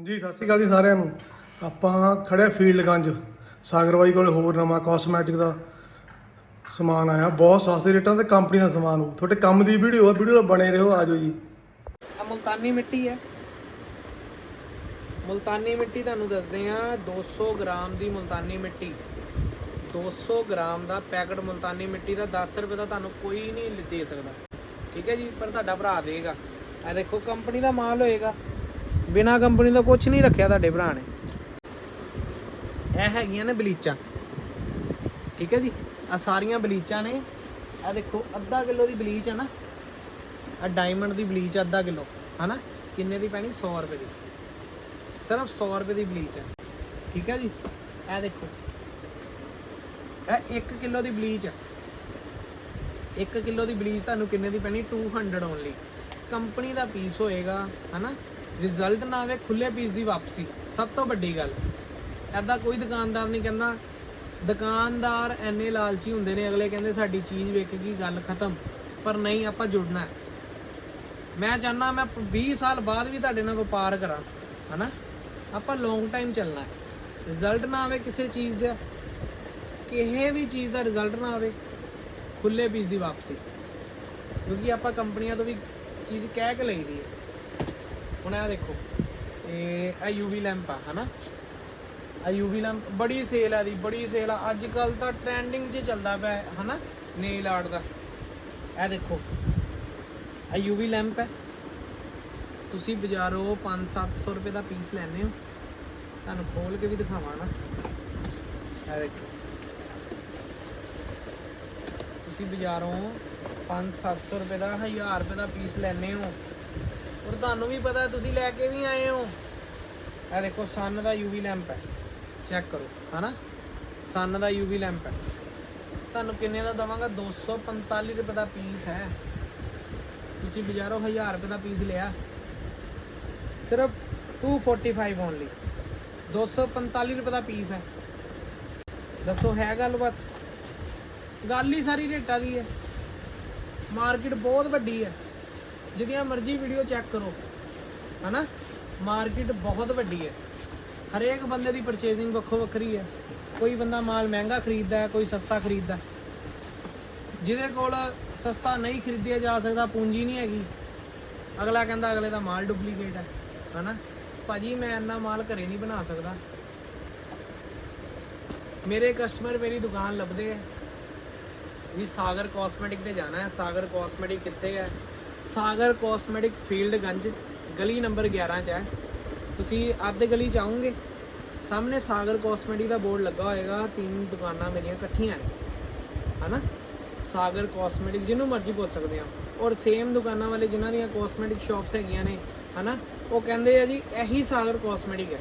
ਹਾਂਜੀ, ਸਤਿ ਸ਼੍ਰੀ ਅਕਾਲ ਜੀ ਸਾਰਿਆਂ ਨੂੰ। ਆਪਾਂ ਖੜੇ ਫੀਲਡ ਗੰਜ। ਸਾਗਰਵਾਈ ਕੋਲ ਹੋਰ ਨਵਾਂ ਕਾਸਮੈਟਿਕ ਦਾ ਸਮਾਨ ਆਇਆ। ਬਹੁਤ ਸਸਤੇ ਰੇਟਾਂ ਤੇ ਕੰਪਨੀ ਦਾ ਸਮਾਨ ਹੋ ਤੁਹਾਡੇ ਕੰਮ ਦੀ ਵੀਡੀਓ ਆ ਵੀਡੀਓ ਬਣੇ ਰਹੋ ਆਜੋ ਜੀ। ਆ ਮੁਲਤਾਨੀ ਮਿੱਟੀ ਹੈ। ਮੁਲਤਾਨੀ ਮਿੱਟੀ ਤੁਹਾਨੂੰ ਦੱਸਦੇ ਆ 200 ਗ੍ਰਾਮ ਦੀ ਮੁਲਤਾਨੀ ਮਿੱਟੀ। 200 ਗ੍ਰਾਮ ਦਾ ਪੈਕਟ ਮੁਲਤਾਨੀ ਮਿੱਟੀ ਦਾ 10 ਰੁਪਏ ਦਾ ਤੁਹਾਨੂੰ ਕੋਈ ਨਹੀਂ ਦੇ ਸਕਦਾ। ਠੀਕ ਹੈ ਜੀ, ਪਰ ਤੁਹਾਡਾ ਭਰਾ ਦੇਗਾ। ਇਹ ਦੇਖੋ ਕੰਪਨੀ ਦਾ ਮਾਲ ਹੋਏਗਾ। ਬਿਨਾ ਕੰਪਨੀ ਦਾ ਕੁਝ ਨਹੀਂ ਰੱਖਿਆ ਤੁਹਾਡੇ ਭਰਾ ਨੇ। ਇਹ ਹੈਗੀਆਂ ਨੇ ਬਲੀਚਾਂ। ਠੀਕ ਹੈ ਜੀ? ਆ ਸਾਰੀਆਂ ਬਲੀਚਾਂ ਨੇ। ਆ ਦੇਖੋ, ਅੱਧਾ ਕਿਲੋ ਦੀ ਬਲੀਚ ਹੈ ਨਾ। ਆ ਡਾਇਮੰਡ ਦੀ ਬਲੀਚ ਅੱਧਾ ਕਿਲੋ, ਹਨਾ? ਕਿੰਨੇ ਦੀ ਪੈਣੀ? 100 ਰੁਪਏ ਦੀ। ਸਿਰਫ 100 ਰੁਪਏ ਦੀ ਬਲੀਚ ਹੈ ਠੀਕ ਹੈ ਜੀ? ਇਹ ਦੇਖੋ। ਇਹ 1 ਕਿਲੋ ਦੀ ਬਲੀਚ ਹੈ 1 ਕਿਲੋ ਦੀ ਬਲੀਚ ਤੁਹਾਨੂੰ ਕਿੰਨੇ ਦੀ ਪੈਣੀ? 200 ਓਨਲੀ ਕੰਪਨੀ ਦਾ ਪੀਸ ਹੋਏਗਾ, ਹਨਾ? ਰਿਜ਼ਲਟ ਨਾ ਆਵੇ, ਖੁੱਲੇ ਪੀਸ ਦੀ ਵਾਪਸੀ, ਸਭ ਤੋਂ ਵੱਡੀ ਗੱਲ। ਐਦਾਂ ਕੋਈ ਦੁਕਾਨਦਾਰ ਨਹੀਂ ਕਹਿੰਦਾ, ਦੁਕਾਨਦਾਰ ਐਨੇ ਲਾਲਚੀ ਹੁੰਦੇ ਨੇ, ਅਗਲੇ ਕਹਿੰਦੇ ਸਾਡੀ ਚੀਜ਼ ਵੇਖ ਵੇਖੇਗੀ ਗੱਲ ਖਤਮ, ਪਰ ਨਹੀਂ, ਆਪਾਂ ਜੁੜਨਾ ਮੈਂ ਚਾਹੁੰਦਾ ਮੈਂ 20 ਸਾਲ ਬਾਅਦ ਵੀ ਤੁਹਾਡੇ ਨਾਲ ਵਪਾਰ ਕਰਾਂ, ਹਨਾ? ਆਪਾਂ ਲੌਂਗ ਟਾਈਮ ਚੱਲਣਾ ਹੈ। ਰਿਜ਼ਲਟ ਨਾ ਆਵੇ ਕਿਸੇ ਚੀਜ਼ ਦਾ, ਕਿਸੇ ਵੀ ਚੀਜ਼ ਦਾ ਰਿਜ਼ਲਟ ਨਾ ਆਵੇ, ਖੁੱਲੇ ਪੀਸ ਦੀ ਵਾਪਸੀ। ਕਿਉਂਕਿ ਆਪਾਂ ਕੰਪਨੀਆਂ ਤੋਂ ਵੀ ਚੀਜ਼ ਕਹਿ ਕੇ ਲਈਦੀ ਹੈ। ਹੁਣ ਇਹ ਦੇਖੋ। ਇਹ ਇਹ ਯੂਵੀ ਲੈਂਪ ਆ ਹਨਾ? ਆ ਯੂਵੀ ਲੈਂਪ ਬੜੀ ਸੇਲ ਆ ਦੀ ਬੜੀ ਸੇਲ ਆ। ਅੱਜ ਕੱਲ ਤਾਂ ਟ੍ਰੈਂਡਿੰਗ 'ਚ ਚੱਲਦਾ ਪਿਆ ਹੈ, ਹਨਾ? ਨੇਲ ਆਰਟ ਦਾ। ਇਹ ਦੇਖੋ। ਆ ਯੂਵੀ ਲੈਂਪ ਹੈ। ਤੁਸੀਂ ਬਾਜ਼ਾਰੋਂ 5-700 ਰੁਪਏ ਦਾ ਪੀਸ ਲੈਣੇ ਹੋ। ਤੁਹਾਨੂੰ ਖੋਲ ਕੇ ਵੀ ਦਿਖਾਵਾਂ ਨਾ। ਇਹ ਦੇਖੋ। ਤੁਸੀਂ ਬਾਜ਼ਾਰੋਂ 5-700 ਰੁਪਏ ਦਾ 1000 ਰੁਪਏ ਦਾ ਪੀਸ ਲੈਣੇ ਹੋ। ਔਰ ਤੁਹਾਨੂੰ ਵੀ ਪਤਾ, ਤੁਸੀਂ ਲੈ ਕੇ ਵੀ ਆਏ ਹੋ। ਇਹ ਦੇਖੋ ਸਨ ਦਾ ਯੂਵੀ ਲੈਂਪ ਹੈ। ਚੈੱਕ ਕਰੋ, ਹਨਾ? ਸਨ ਦਾ ਯੂਵੀ ਲੈਂਪ ਹੈ। ਤੁਹਾਨੂੰ ਕਿੰਨੇ ਦਾ ਦਵਾਂਗਾ? 245 ਰੁਪਏ ਦਾ ਪੀਸ ਹੈ। ਤੁਸੀਂ ਬਾਜ਼ਾਰੋਂ 1000 ਰੁਪਏ ਦਾ ਪੀਸ ਲਿਆ। ਸਿਰਫ 245 ਓਨਲੀ 245 ਰੁਪਏ ਦਾ ਪੀਸ ਹੈ। ਦੱਸੋ, ਹੈ ਗੱਲਬਾਤ ਗੱਲ ਹੀ ਸਾਰੀ ਰੇਟਾਂ ਦੀ ਹੈ। ਮਾਰਕੀਟ ਬਹੁਤ ਵੱਡੀ ਹੈ। ਜਿਹਦੀਆਂ ਮਰਜ਼ੀ ਵੀਡੀਓ ਚੈੱਕ ਕਰੋ, ਹਨਾ? ਮਾਰਕੀਟ ਬਹੁਤ ਵੱਡੀ ਹੈ। ਹਰੇਕ ਬੰਦੇ ਦੀ ਪਰਚੇਜ਼ਿੰਗ ਵੱਖੋ ਵੱਖਰੀ ਹੈ। ਕੋਈ ਬੰਦਾ ਮਾਲ ਮਹਿੰਗਾ ਖਰੀਦਦਾ ਹੈ, ਕੋਈ ਸਸਤਾ ਖਰੀਦਦਾ ਜਿਹਦੇ ਕੋਲ ਸਸਤਾ ਨਹੀਂ ਖਰੀਦਿਆ ਜਾ ਸਕਦਾ, ਪੂੰਜੀ ਨਹੀਂ ਹੈਗੀ, ਅਗਲਾ ਕਹਿੰਦਾ ਅਗਲੇ ਦਾ ਮਾਲ ਡੁਪਲੀਕੇਟ ਹੈ, ਹਨਾ? ਭਾਜੀ, ਮੈਂ ਇੰਨਾ ਮਾਲ ਘਰੇ ਨਹੀਂ ਬਣਾ ਸਕਦਾ। ਮੇਰੇ ਕਸਟਮਰ ਮੇਰੀ ਦੁਕਾਨ ਲੱਭਦੇ ਹੈ। ਵੀ ਸਾਗਰ ਕਾਸਮੈਟਿਕ ਤੇ ਜਾਣਾ ਹੈ। ਸਾਗਰ ਕਾਸਮੈਟਿਕ ਕਿੱਥੇ ਹੈ? ਸਾਗਰ ਕਾਸਮੈਟਿਕ ਫੀਲਡ ਗੰਜ, ਗਲੀ ਨੰਬਰ 11 ਚ ਹੈ। ਤੁਸੀਂ ਅੱਧ ਗਲੀ ਚ ਆਉਂਗੇ ਸਾਹਮਣੇ ਸਾਗਰ ਕਾਸਮੈਟਿਕ ਦਾ ਬੋਰਡ ਲੱਗਾ ਹੋਏਗਾ, ਤਿੰਨ ਦੁਕਾਨਾਂ ਮੇਰੀਆਂ ਇਕੱਠੀਆਂ ਨੇ, ਹਨਾ? ਸਾਗਰ ਕਾਸਮੈਟਿਕ ਜਿਹਨੂੰ ਮਰਜ਼ੀ ਪੁੱਛ ਸਕਦੇ ਆ। ਔਰ ਸੇਮ ਦੁਕਾਨਾਂ ਵਾਲੇ ਜਿਨ੍ਹਾਂ ਦੀਆਂ ਕਾਸਮੈਟਿਕ ਸ਼ਾਪਸ ਹੈਗੀਆਂ ਨੇ, ਹਨਾ? ਉਹ ਕਹਿੰਦੇ ਆ ਜੀ, ਇਹੀ ਸਾਗਰ ਕਾਸਮੈਟਿਕ ਹੈ।